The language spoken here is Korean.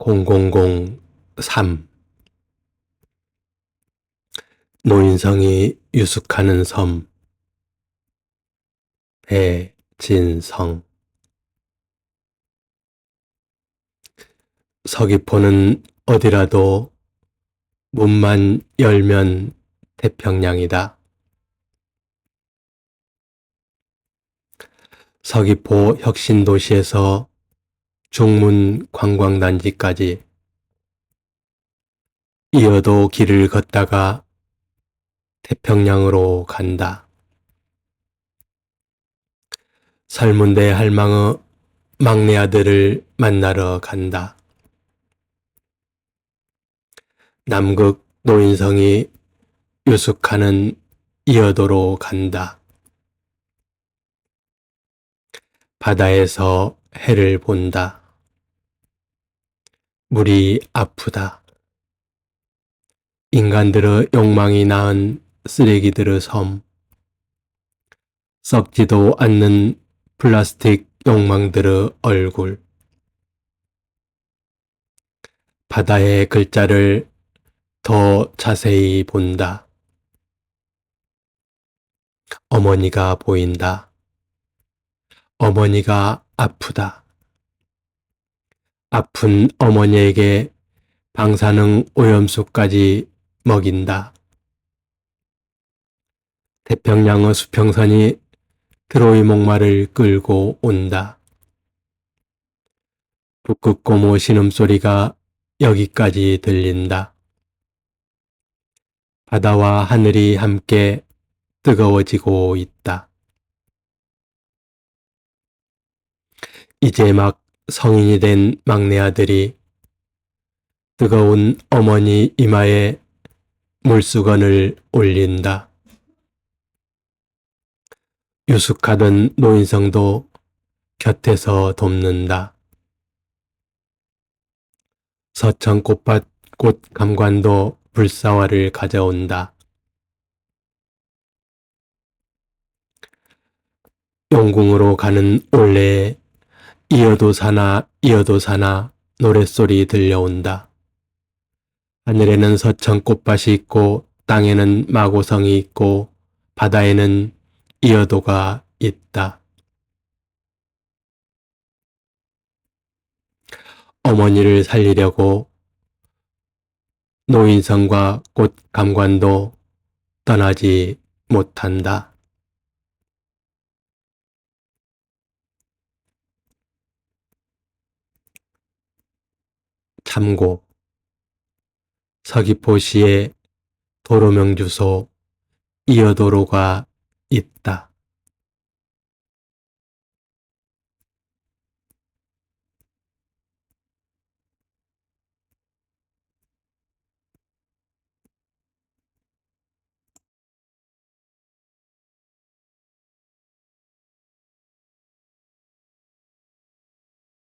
0003 노인성이 유숙하는 섬. 배진성. 서귀포는 어디라도 문만 열면 태평양이다. 서귀포 혁신도시에서 중문 관광단지까지 이어도 길을 걷다가 태평양으로 간다. 설문대 할망의 막내 아들을 만나러 간다. 남극 노인성이 유숙하는 이어도로 간다. 바다에서 해를 본다. 물이 아프다. 인간들의 욕망이 낳은 쓰레기들의 섬. 썩지도 않는 플라스틱 욕망들의 얼굴. 바다의 글자를 더 자세히 본다. 어머니가 보인다. 어머니가 아프다. 아픈 어머니에게 방사능 오염수까지 먹인다. 태평양의 수평선이 트로이 목마를 끌고 온다. 북극고모 신음소리가 여기까지 들린다. 바다와 하늘이 함께 뜨거워지고 있다. 이제 막 성인이 된 막내 아들이 뜨거운 어머니 이마에 물수건을 올린다. 유숙하던 노인성도 곁에서 돕는다. 서천 꽃밭 꽃 감관도 불사화를 가져온다. 용궁으로 가는 올레에 이어도 사나 이어도 사나 노랫소리 들려온다. 하늘에는 서천 꽃밭이 있고 땅에는 마고성이 있고 바다에는 이어도가 있다. 어머니를 살리려고 노인성과 꽃 감관도 떠나지 못한다. 참고 서귀포시에 도로명 주소 이어도로가 있다.